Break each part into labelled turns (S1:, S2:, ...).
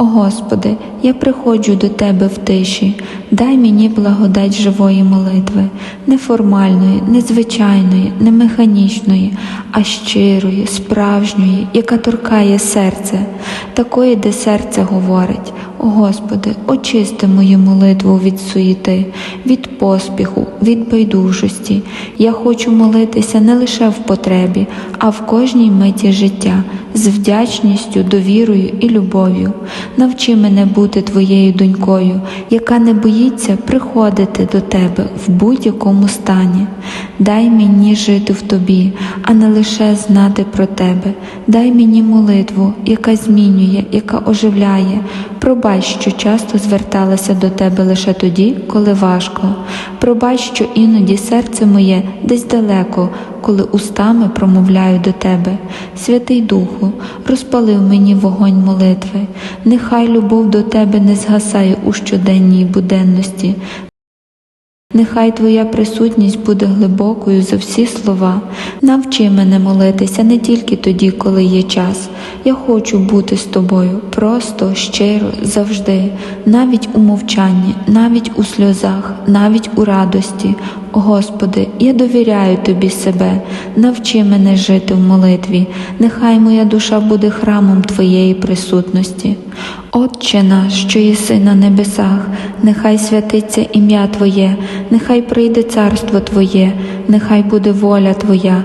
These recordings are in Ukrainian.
S1: О Господи, я приходжу до Тебе в тиші, дай мені благодать живої молитви, не формальної, не звичайної, не механічної, а щирої, справжньої, яка торкає серце, такої, де серце говорить. Господи, очисти мою молитву від суєти, від поспіху, від байдужості. Я хочу молитися не лише в потребі, а в кожній миті життя, з вдячністю, довірою і любов'ю. Навчи мене бути твоєю донькою, яка не боїться приходити до тебе в будь-якому стані. Дай мені жити в тобі, а не лише знати про тебе. Дай мені молитву, яка змінює, яка оживляє. Пробач, що часто зверталася до тебе лише тоді, коли важко. Пробач, що іноді серце моє десь далеко, коли устами промовляю до тебе. Святий Духу, розпалив мені вогонь молитви. Нехай любов до тебе не згасає у щоденній буденності. Нехай Твоя присутність буде глибокою за всі слова. Навчи мене молитися не тільки тоді, коли є час. Я хочу бути з тобою просто, щиро, завжди, навіть у мовчанні, навіть у сльозах, навіть у радості. Господи, я довіряю Тобі себе, навчи мене жити в молитві, нехай моя душа буде храмом Твоєї присутності. Отче наш, що єси на небесах, нехай святиться ім'я Твоє, нехай прийде царство Твоє, нехай буде воля Твоя,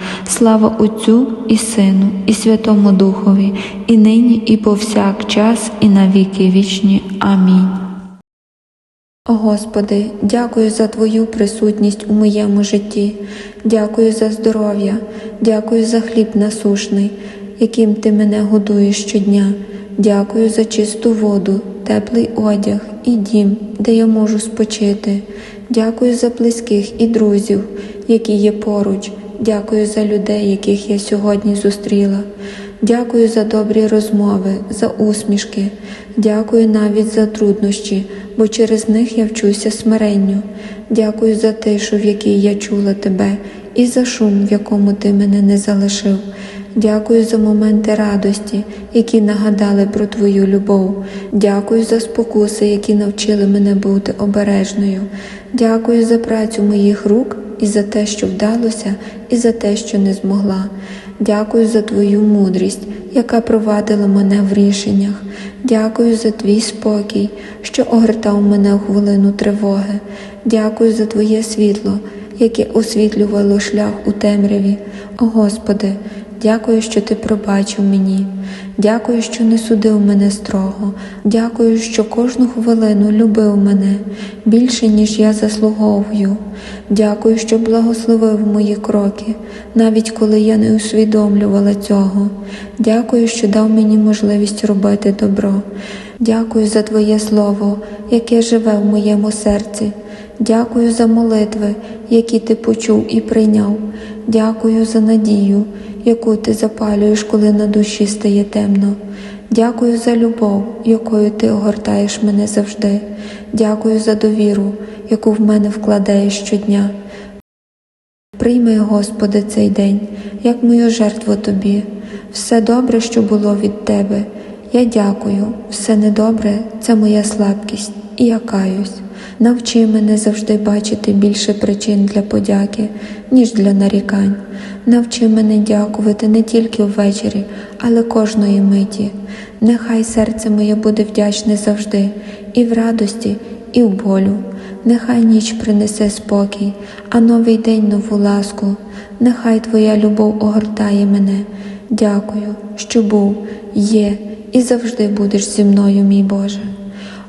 S1: Слава Отцю і Сину, і Святому Духові, і нині, і повсякчас, і на віки вічні. Амінь. О Господи, дякую за Твою присутність у моєму житті, дякую за здоров'я, дякую за хліб насушний, яким Ти мене годуєш щодня. Дякую за чисту воду, теплий одяг і дім, де я можу спочити. Дякую за близьких і друзів, які є поруч. Дякую за людей, яких я сьогодні зустріла. Дякую за добрі розмови, за усмішки. Дякую навіть за труднощі, бо через них я вчуся смиренню. Дякую за тишу, в якій я чула тебе, і за шум, в якому ти мене не залишив. Дякую за моменти радості, які нагадали про Твою любов. Дякую за спокуси, які навчили мене бути обережною. Дякую за працю моїх рук і за те, що вдалося, і за те, що не змогла. Дякую за Твою мудрість, яка провадила мене в рішеннях. Дякую за твій спокій, що огортав мене в хвилину тривоги. Дякую за Твоє світло, яке освітлювало шлях у темряві. О Господи, дякую, що Ти пробачив мені. Дякую, що не судив мене строго. Дякую, що кожну хвилину любив мене більше, ніж я заслуговую. Дякую, що благословив мої кроки, навіть коли я не усвідомлювала цього. Дякую, що дав мені можливість робити добро. Дякую за Твоє Слово, яке живе в моєму серці. Дякую за молитви, які ти почув і прийняв. Дякую за надію, яку ти запалюєш, коли на душі стає темно. Дякую за любов, якою ти огортаєш мене завжди. Дякую за довіру, яку в мене вкладаєш щодня. Прийми, Господи, цей день, як мою жертву Тобі, все добре, що було від Тебе. Я дякую, все недобре це моя слабкість, і я каюсь. Навчи мене завжди бачити більше причин для подяки, ніж для нарікань. Навчи мене дякувати не тільки ввечері, але кожної миті. Нехай серце моє буде вдячне завжди, і в радості, і в болю. Нехай ніч принесе спокій, а новий день нову ласку. Нехай Твоя любов огортає мене. Дякую, що був, є і завжди будеш зі мною, мій Боже.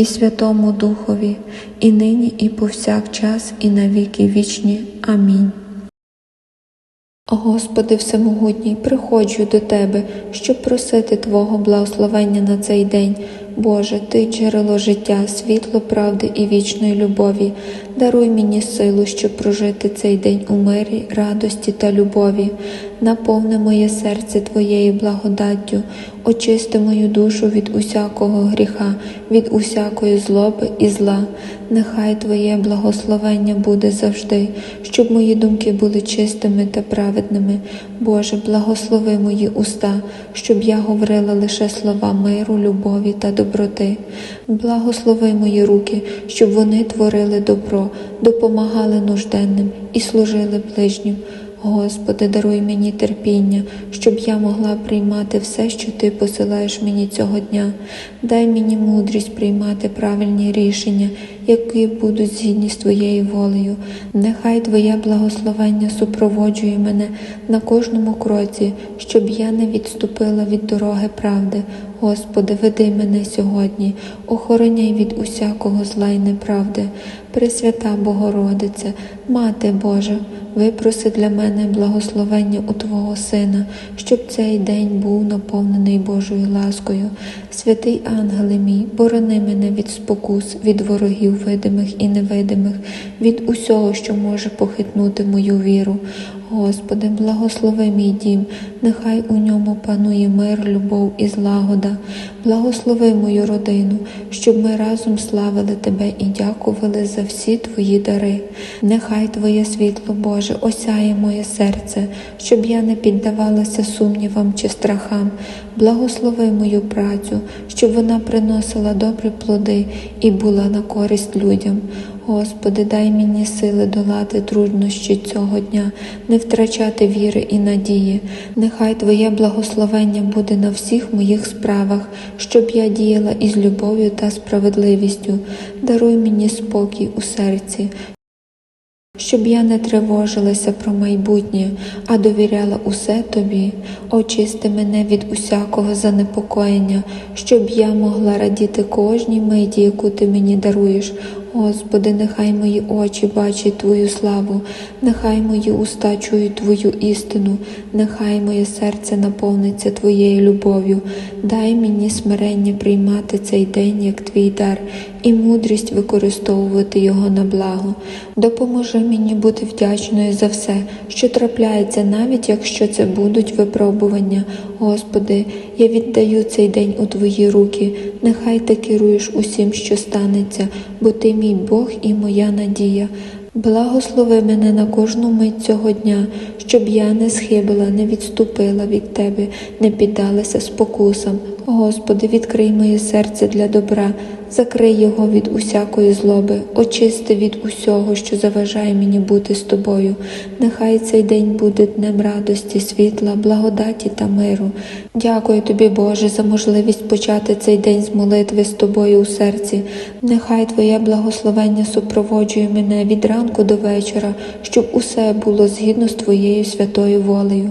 S1: і Святому Духові, і нині, і повсякчас, і на віки вічні. Амінь. Господи Всемогутній, приходжу до Тебе, щоб просити Твого благословення на цей день. Боже, Ти джерело життя, світло правди і вічної любові. Даруй мені силу, щоб прожити цей день у мирі, радості та любові. Наповни моє серце Твоєю благодаттю, очисти мою душу від усякого гріха, від усякої злоби і зла. Нехай Твоє благословення буде завжди, щоб мої думки були чистими та праведними. Боже, благослови мої уста, щоб я говорила лише слова миру, любові та доброти. Благослови мої руки, щоб вони творили добро, допомагали нужденним і служили ближнім. Господи, даруй мені терпіння, щоб я могла приймати все, що Ти посилаєш мені цього дня. Дай мені мудрість приймати правильні рішення, які будуть згідні з Твоєю волею. Нехай Твоє благословення супроводжує мене на кожному кроці, щоб я не відступила від дороги правди. Господи, веди мене сьогодні, охороняй від усякого зла й неправди. Пресвята Богородице, Мати Божа, випроси для мене благословення у Твого Сина, щоб цей день був наповнений Божою ласкою. Святий ангеле мій, борони мене від спокус, від ворогів видимих і невидимих, від усього, що може похитнути мою віру. Господи, благослови мій дім, нехай у ньому панує мир, любов і злагода. Благослови мою родину, щоб ми разом славили Тебе і дякували за всі Твої дари. Нехай Твоє світло, Боже, осяє моє серце, щоб я не піддавалася сумнівам чи страхам. Благослови мою працю, щоб вона приносила добрі плоди і була на користь людям. Господи, дай мені сили долати труднощі цього дня, не втрачати віри і надії. Нехай Твоє благословення буде на всіх моїх справах, щоб я діяла із любов'ю та справедливістю. Даруй мені спокій у серці. Щоб я не тривожилася про майбутнє, а довіряла усе тобі, очисти мене від усякого занепокоєння, щоб я могла радіти кожній миті, яку ти мені даруєш. Господи, нехай мої очі бачать Твою славу, нехай мої уста чують Твою істину, нехай моє серце наповниться Твоєю любов'ю. Дай мені смирення приймати цей день як Твій дар і мудрість використовувати його на благо. Допоможи мені бути вдячною за все, що трапляється, навіть якщо це будуть випробування. Господи, я віддаю цей день у Твої руки. Нехай ти керуєш усім, що станеться, бо ти мій Бог і моя надія. Благослови мене на кожну мить цього дня, щоб я не схибила, не відступила від Тебе, не піддалася спокусам. Господи, відкрий моє серце для добра, закрий його від усякої злоби, очисти від усього, що заважає мені бути з тобою. Нехай цей день буде днем радості, світла, благодаті та миру. Дякую тобі, Боже, за можливість почати цей день з молитви з тобою у серці. Нехай Твоє благословення супроводжує мене від ранку до вечора, щоб усе було згідно з Твоєю святою волею.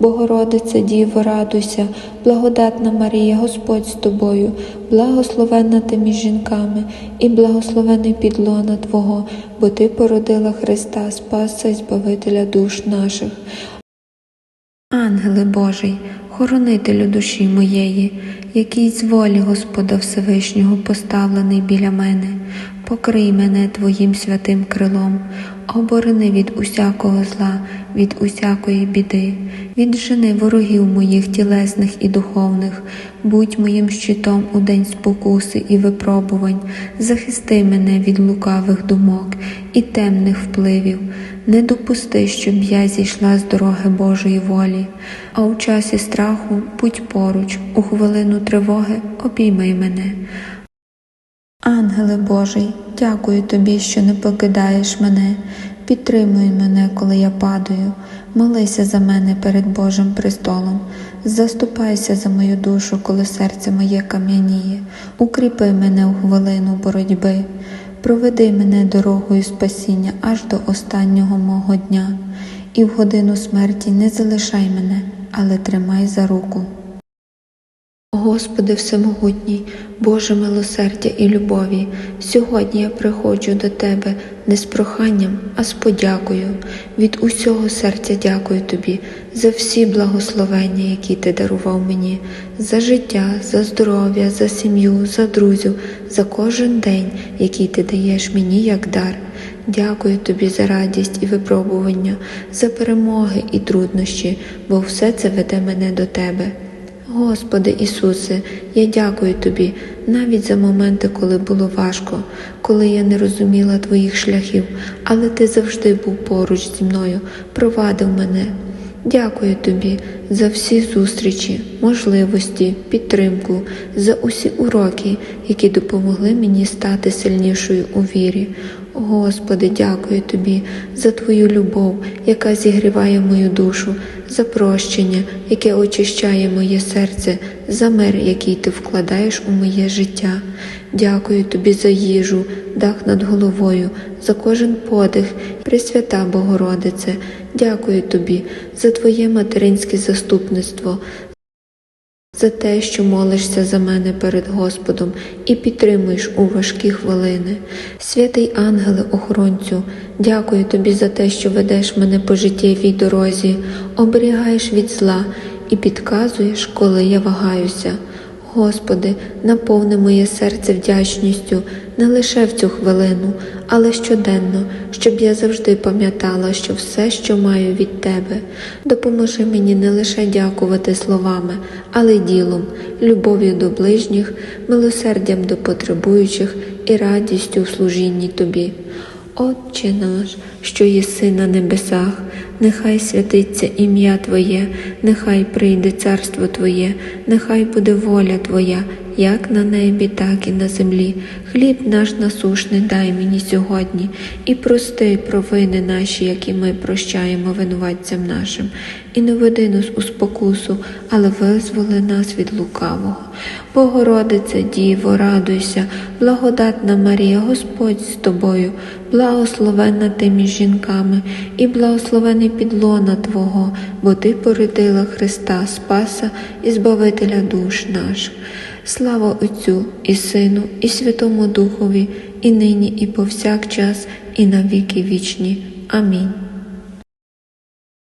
S1: Богородице, Діво, радуйся, благодатна Марія, Господь з тобою, благословенна ти між жінками, і благословений підлона Твого, бо Ти породила Христа, Спаса і Збавителя душ наших. Ангеле Божий, хоронителю душі моєї, який з волі Господа Всевишнього поставлений біля мене, покрий мене Твоїм святим крилом, оборони від усякого зла, від усякої біди, віджени ворогів моїх тілесних і духовних, будь моїм щитом у день спокуси і випробувань, захисти мене від лукавих думок і темних впливів. Не допусти, щоб я зійшла з дороги Божої волі, а у часі страху будь поруч, у хвилину тривоги обіймай мене. Ангеле Божий, дякую тобі, що не покидаєш мене, підтримуй мене, коли я падаю, молися за мене перед Божим престолом, заступайся за мою душу, коли серце моє кам'яніє, укріпи мене у хвилину боротьби. Проведи мене дорогою спасіння аж до останнього мого дня, і в годину смерті не залишай мене, але тримай за руку. Господи Всемогутній, Боже милосердя і любові, сьогодні я приходжу до Тебе не з проханням, а з подякою. Від усього серця дякую Тобі за всі благословення, які Ти дарував мені, за життя, за здоров'я, за сім'ю, за друзів, за кожен день, який Ти даєш мені як дар. Дякую тобі за радість і випробування, за перемоги і труднощі, бо все це веде мене до Тебе. Господи Ісусе, я дякую Тобі навіть за моменти, коли було важко, коли я не розуміла Твоїх шляхів, але Ти завжди був поруч зі мною, провадив мене. Дякую Тобі за всі зустрічі, можливості, підтримку, за усі уроки, які допомогли мені стати сильнішою у вірі. Господи, дякую Тобі за Твою любов, яка зігріває мою душу, за прощення, яке очищає моє серце, за мир, який ти вкладаєш у моє життя. Дякую тобі за їжу, дах над головою, за кожен подих, Пресвята Богородице, дякую тобі за Твоє материнське заступництво, за те, що молишся за мене перед Господом і підтримуєш у важкі хвилини. Святий ангеле охоронцю, дякую тобі за те, що ведеш мене по життєвій дорозі, оберігаєш від зла і підказуєш, коли я вагаюся. Господи, наповни моє серце вдячністю не лише в цю хвилину, але щоденно, щоб я завжди пам'ятала, що все, що маю від Тебе, допоможи мені не лише дякувати словами, але й ділом, любов'ю до ближніх, милосердям до потребуючих і радістю в служінні Тобі. Отче наш, що єси на небесах, нехай святиться ім'я Твоє, нехай прийде царство Твоє, нехай буде воля Твоя, як на небі, так і на землі. Хліб наш насушний дай мені сьогодні, і прости провини наші, які ми прощаємо винуватцям нашим, і не веди нас у спокусу, але визволи нас від лукавого. Богородице, Діво, радуйся, благодатна Марія, Господь з тобою, благословенна ти між жінками, і благословений підлона Твого, бо Ти породила Христа, Спаса і Збавителя душ наших. Слава Отцю і Сину, і Святому Духові, і нині, і повсякчас, і на віки вічні. Амінь.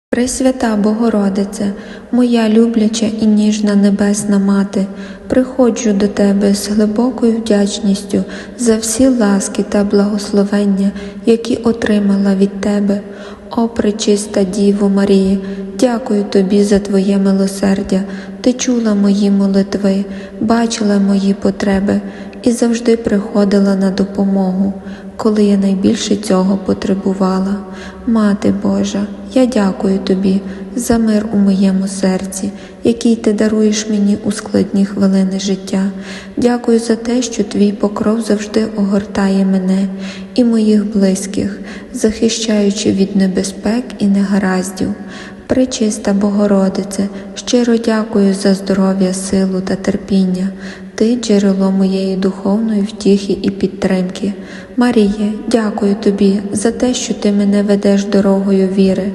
S1: Пресвята Богородице, моя любляча і ніжна небесна мати, приходжу до Тебе з глибокою вдячністю за всі ласки та благословення, які отримала від Тебе. О, пречиста Діво Марії, дякую Тобі за Твоє милосердя. Ти чула мої молитви, бачила мої потреби і завжди приходила на допомогу, коли я найбільше цього потребувала. Мати Божа, я дякую Тобі за мир у моєму серці, який ти даруєш мені у складні хвилини життя. Дякую за те, що твій покров завжди огортає мене і моїх близьких, захищаючи від небезпек і негараздів. Пречиста Богородице, щиро дякую за здоров'я, силу та терпіння. Ти джерело моєї духовної втіхи і підтримки. Маріє, дякую тобі за те, що ти мене ведеш дорогою віри.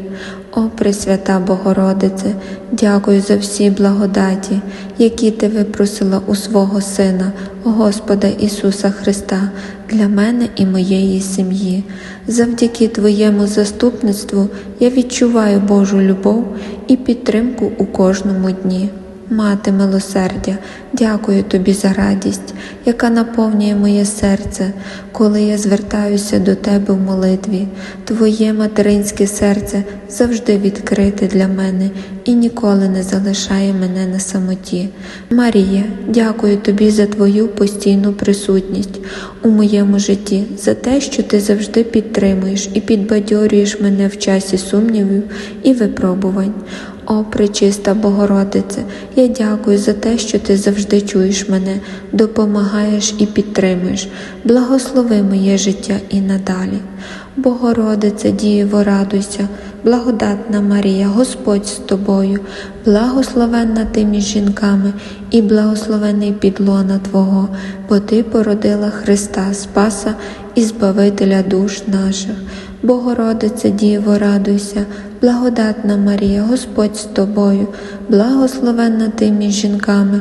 S1: О Пресвята Богородице, дякую за всі благодаті, які ти випросила у свого Сина, Господа Ісуса Христа, для мене і моєї сім'ї. Завдяки Твоєму заступництву я відчуваю Божу любов і підтримку у кожному дні. Мати милосердя, дякую тобі за радість, яка наповнює моє серце, коли я звертаюся до тебе в молитві. Твоє материнське серце завжди відкрите для мене і ніколи не залишає мене на самоті. Марія, дякую тобі за твою постійну присутність у моєму житті, за те, що ти завжди підтримуєш і підбадьорюєш мене в часі сумнівів і випробувань. О, пречиста Богородице, я дякую за те, що ти завжди чуєш мене, допомагаєш і підтримуєш. Благослови моє життя і надалі. Богородице, Дієво, радуйся, благодатна Марія, Господь з тобою, благословенна ти між жінками і благословений підлона Твого, бо Ти породила Христа, Спаса і Збавителя душ наших. Богородице, Діво, радуйся, благодатна Марія, Господь з тобою, благословенна ти між жінками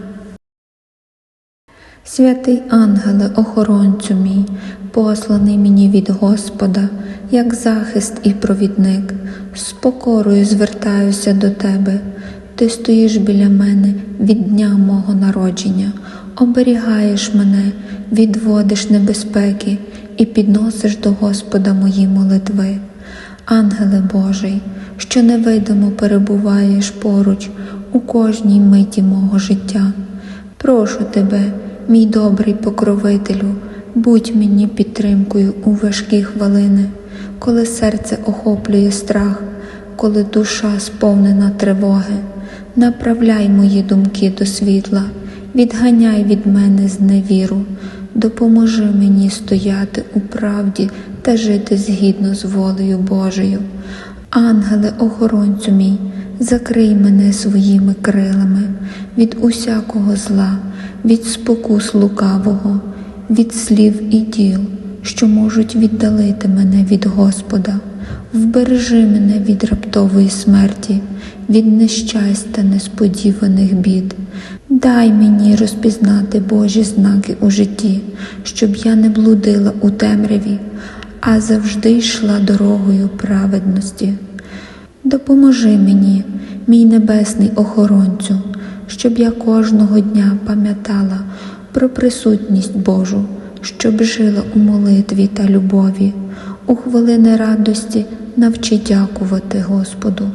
S1: Святий ангеле, охоронцю мій, посланий мені від Господа, як захист і провідник, з покорою звертаюся до Тебе. Ти стоїш біля мене від дня мого народження, оберігаєш мене, відводиш небезпеки і підносиш до Господа мої молитви. Ангеле Божий, що невидимо перебуваєш поруч у кожній миті мого життя. Прошу тебе, мій добрий покровителю, будь мені підтримкою у важкі хвилини, коли серце охоплює страх, коли душа сповнена тривоги. Направляй мої думки до світла, відганяй від мене зневіру, допоможи мені стояти у правді та жити згідно з волею Божою. Ангеле, охоронцю мій, закрий мене своїми крилами від усякого зла, від спокус лукавого, від слів і діл, що можуть віддалити мене від Господа. Вбережи мене від раптової смерті, від нещастя несподіваних бід. Дай мені розпізнати Божі знаки у житті, щоб я не блудила у темряві, а завжди йшла дорогою праведності. Допоможи мені, мій небесний охоронцю, щоб я кожного дня пам'ятала про присутність Божу, щоб жила у молитві та любові, у хвилини радості навчи дякувати Господу,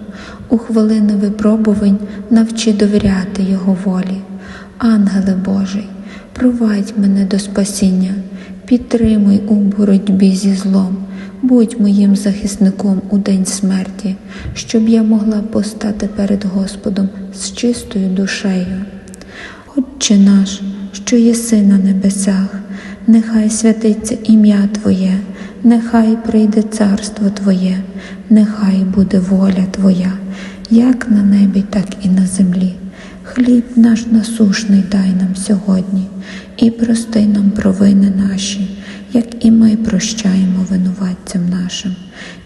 S1: у хвилини випробувань навчи довіряти Його волі. Ангеле Божий, провадь мене до спасіння, підтримуй у боротьбі зі злом, будь моїм захисником у день смерті, щоб я могла постати перед Господом з чистою душею. Отче наш, що єси на небесах, нехай святиться ім'я Твоє, нехай прийде царство Твоє, нехай буде воля Твоя, як на небі, так і на землі. Хліб наш насушний дай нам сьогодні, і прости нам провини наші, як і ми прощаємо винуватцям нашим,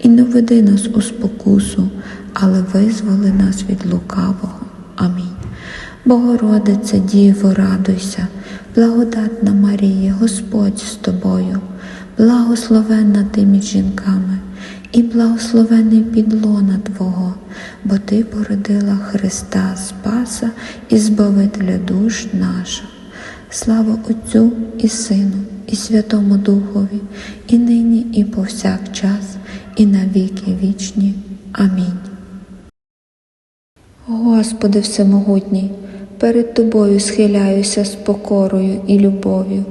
S1: і не веди нас у спокусу, але визволи нас від лукавого. Амінь. Богородице, Діво, радуйся, благодатна Марія, Господь з тобою, благословенна ти між жінками, і благословений підлона Твого, бо Ти породила Христа Спаса і Збавителя душ наших. Слава Отцю і Сину, і Святому Духові, і нині, і повсякчас, і на віки вічні. Амінь. Господи Всемогутній, перед Тобою схиляюся з покорою і любов'ю,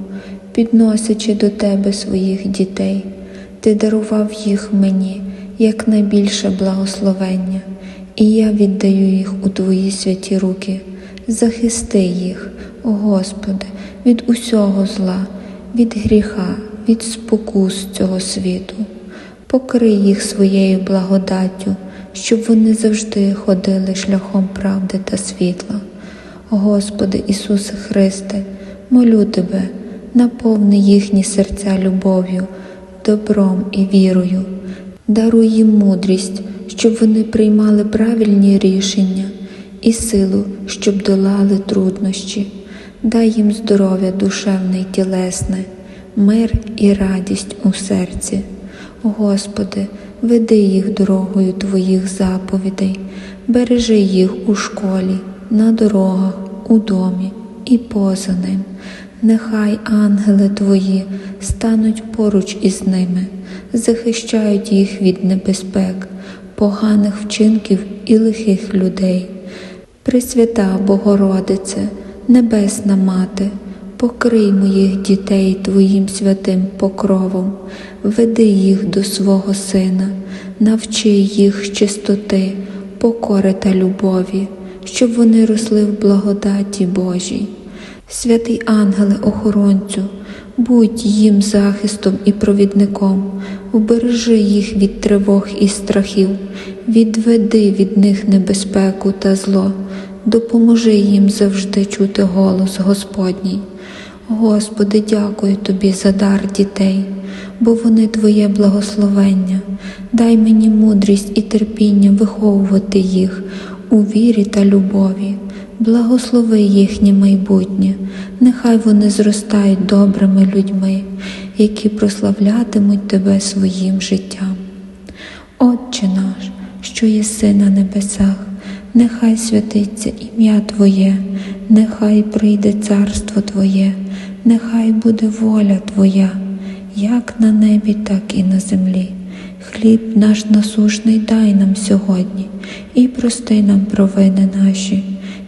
S1: підносячи до Тебе своїх дітей, Ти дарував їх мені як найбільше благословення, і я віддаю їх у Твої святі руки. Захисти їх, о Господи, від усього зла, від гріха, від спокус цього світу. Покрий їх своєю благодаттю, щоб вони завжди ходили шляхом правди та світла. Господи Ісусе Христе, молю Тебе, наповни їхні серця любов'ю, добром і вірою, даруй їм мудрість, щоб вони приймали правильні рішення і силу, щоб долали труднощі. Дай їм здоров'я душевне й тілесне, мир і радість у серці. Господи, веди їх дорогою Твоїх заповідей, бережи їх у школі, на дорогах, у домі і поза ним. Нехай ангели Твої стануть поруч із ними, захищають їх від небезпек, поганих вчинків і лихих людей. Пресвята Богородице, Небесна Мати, покрий моїх дітей Твоїм святим покровом, веди їх до свого Сина, навчи їх чистоти, покори та любові, щоб вони росли в благодаті Божій. Святий ангеле охоронцю, будь їм захистом і провідником, убережи їх від тривог і страхів, відведи від них небезпеку та зло, допоможи їм завжди чути голос Господній. Господи, дякую Тобі за дар дітей, бо вони Твоє благословення. Дай мені мудрість і терпіння виховувати їх у вірі та любові. Благослови їхнє майбутнє, нехай вони зростають добрими людьми, які прославлятимуть Тебе своїм життям. Отче наш, що єси на небесах, нехай святиться ім'я Твоє, нехай прийде царство Твоє, нехай буде воля Твоя, як на небі, так і на землі. Хліб наш насушний дай нам сьогодні і прости нам провини наші,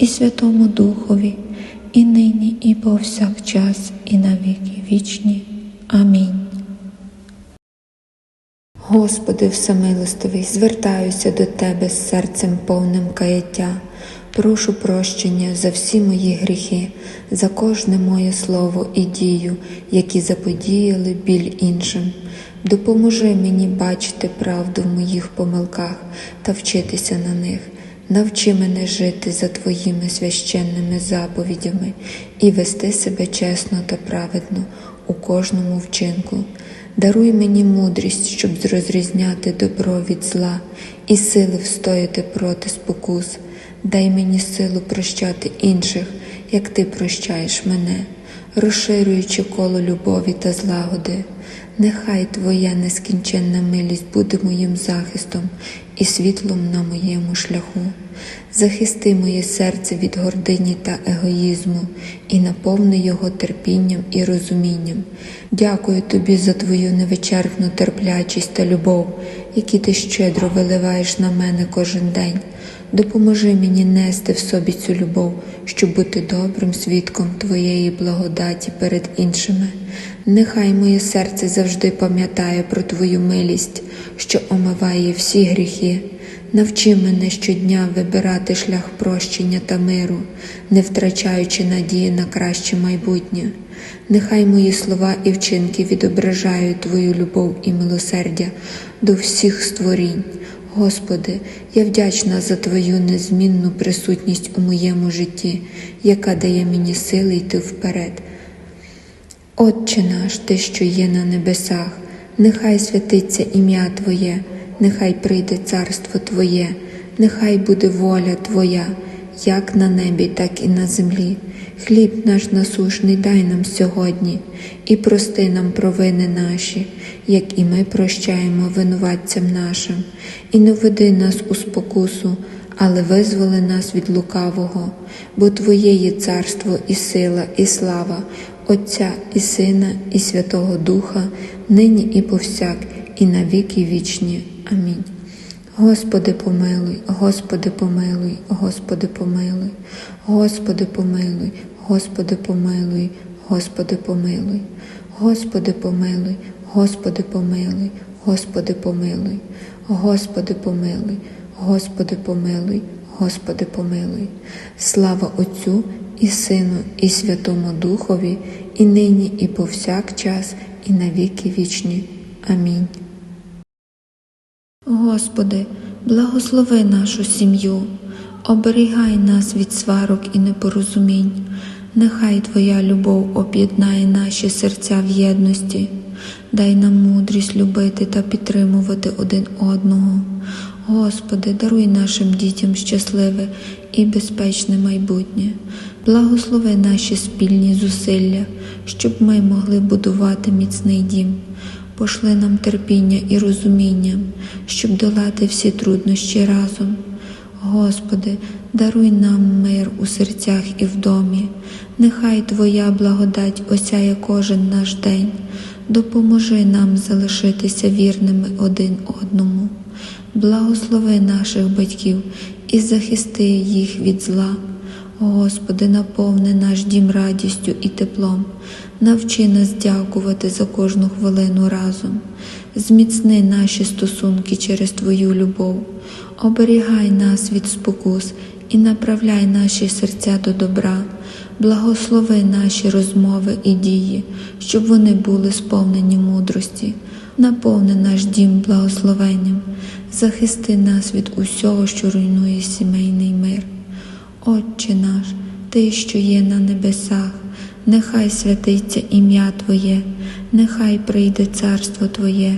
S1: і Святому Духові, і нині, і повсякчас, і на віки вічні. Амінь. Господи всемилостивий, звертаюся до Тебе з серцем повним каяття. Прошу прощення за всі мої гріхи, за кожне моє слово і дію, які заподіяли біль іншим. Допоможи мені бачити правду в моїх помилках та вчитися на них. Навчи мене жити за Твоїми священними заповідями і вести себе чесно та праведно у кожному вчинку. Даруй мені мудрість, щоб розрізняти добро від зла і сили встояти проти спокус. Дай мені силу прощати інших, як ти прощаєш мене, розширюючи коло любові та злагоди. Нехай Твоя нескінченна милість буде моїм захистом і світлом на моєму шляху. Захисти моє серце від гордині та егоїзму і наповни його терпінням і розумінням. Дякую тобі за твою невичерпну терплячість та любов, які ти щедро виливаєш на мене кожен день. Допоможи мені нести в собі цю любов, щоб бути добрим свідком Твоєї благодаті перед іншими. Нехай моє серце завжди пам'ятає про Твою милість, що омиває всі гріхи. Навчи мене щодня вибирати шлях прощення та миру, не втрачаючи надії на краще майбутнє. Нехай мої слова і вчинки відображають Твою любов і милосердя до всіх створінь. Господи, я вдячна за Твою незмінну присутність у моєму житті, яка дає мені сили йти вперед. Отче наш, Ти, що є на небесах, нехай святиться ім'я Твоє, нехай прийде царство Твоє, нехай буде воля Твоя, як на небі, так і на землі. Хліб наш насушний дай нам сьогодні, і прости нам провини наші, як і ми прощаємо винуватцям нашим, і не веди нас у спокусу, але визволи нас від лукавого, бо Твоє є царство і сила, і слава, Отця і Сина, і Святого Духа, нині і повсяк, і на віки вічні. Амінь. Господи помилуй, Господи помилуй, Господи помилуй, Господи помилуй, Господи помилуй, Господи помилуй, Господи помилуй, Господи помилуй, Господи помилуй, Господи помилуй, Господи помилуй, Господи помилуй. Слава Отцю і Сину, і Святому Духові, і нині, і повсякчас, і на віки вічні. Амінь. Господи, благослови нашу сім'ю, оберігай нас від сварок і непорозумінь. Нехай Твоя любов об'єднає наші серця в єдності, дай нам мудрість любити та підтримувати один одного. Господи, даруй нашим дітям щасливе і безпечне майбутнє, благослови наші спільні зусилля, щоб ми могли будувати міцний дім. Пошли нам терпіння і розуміння, щоб долати всі труднощі разом. Господи, даруй нам мир у серцях і в домі. Нехай Твоя благодать осяє кожен наш день. Допоможи нам залишитися вірними один одному. Благослови наших батьків і захисти їх від зла. Господи, наповни наш дім радістю і теплом, навчи нас дякувати за кожну хвилину разом, зміцни наші стосунки через Твою любов, оберігай нас від спокус і направляй наші серця до добра, благослови наші розмови і дії, щоб вони були сповнені мудрості, наповни наш дім благословенням, захисти нас від усього, що руйнує сімейний мир. Отче наш, Ти, що є на небесах, нехай святиться ім'я Твоє, нехай прийде царство Твоє,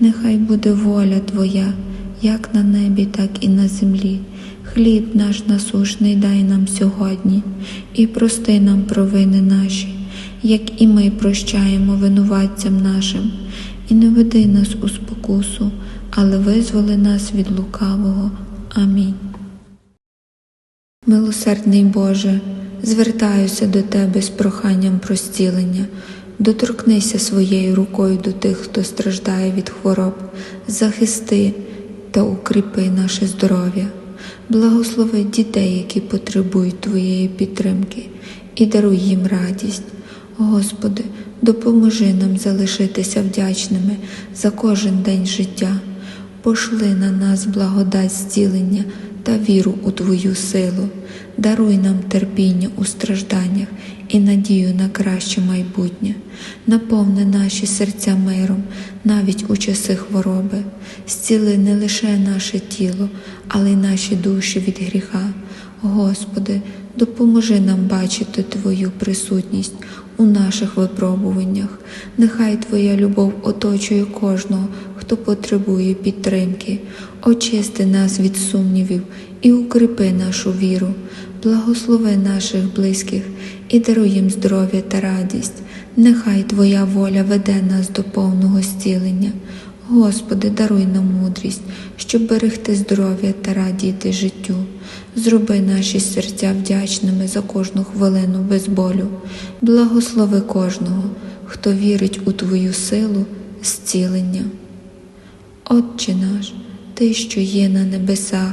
S1: нехай буде воля Твоя, як на небі, так і на землі. Хліб наш насушний дай нам сьогодні, і прости нам провини наші, як і ми прощаємо винуватцям нашим, і не веди нас у спокусу, але визволи нас від лукавого. Амінь. Милосердний Боже, звертаюся до Тебе з проханням про зцілення. Доторкнися своєю рукою до тих, хто страждає від хвороб, захисти та укріпи наше здоров'я, благослови дітей, які потребують Твоєї підтримки, і даруй їм радість. Господи, допоможи нам залишитися вдячними за кожен день життя. Пошли на нас благодать зцілення та віру у Твою силу, даруй нам терпіння у стражданнях і надію на краще майбутнє, наповни наші серця миром навіть у часи хвороби, зціли не лише наше тіло, але й наші душі від гріха. Господи, допоможи нам бачити Твою присутність у наших випробуваннях. Нехай Твоя любов оточує кожного, хто потребує підтримки, очисти нас від сумнівів і укріпи нашу віру, благослови наших близьких і даруй їм здоров'я та радість. Нехай Твоя воля веде нас до повного зцілення. Господи, даруй нам мудрість, щоб берегти здоров'я та радіти життю. Зроби наші серця вдячними за кожну хвилину без болю. Благослови кожного, хто вірить у Твою силу, зцілення. Отче наш, Ти, що є на небесах,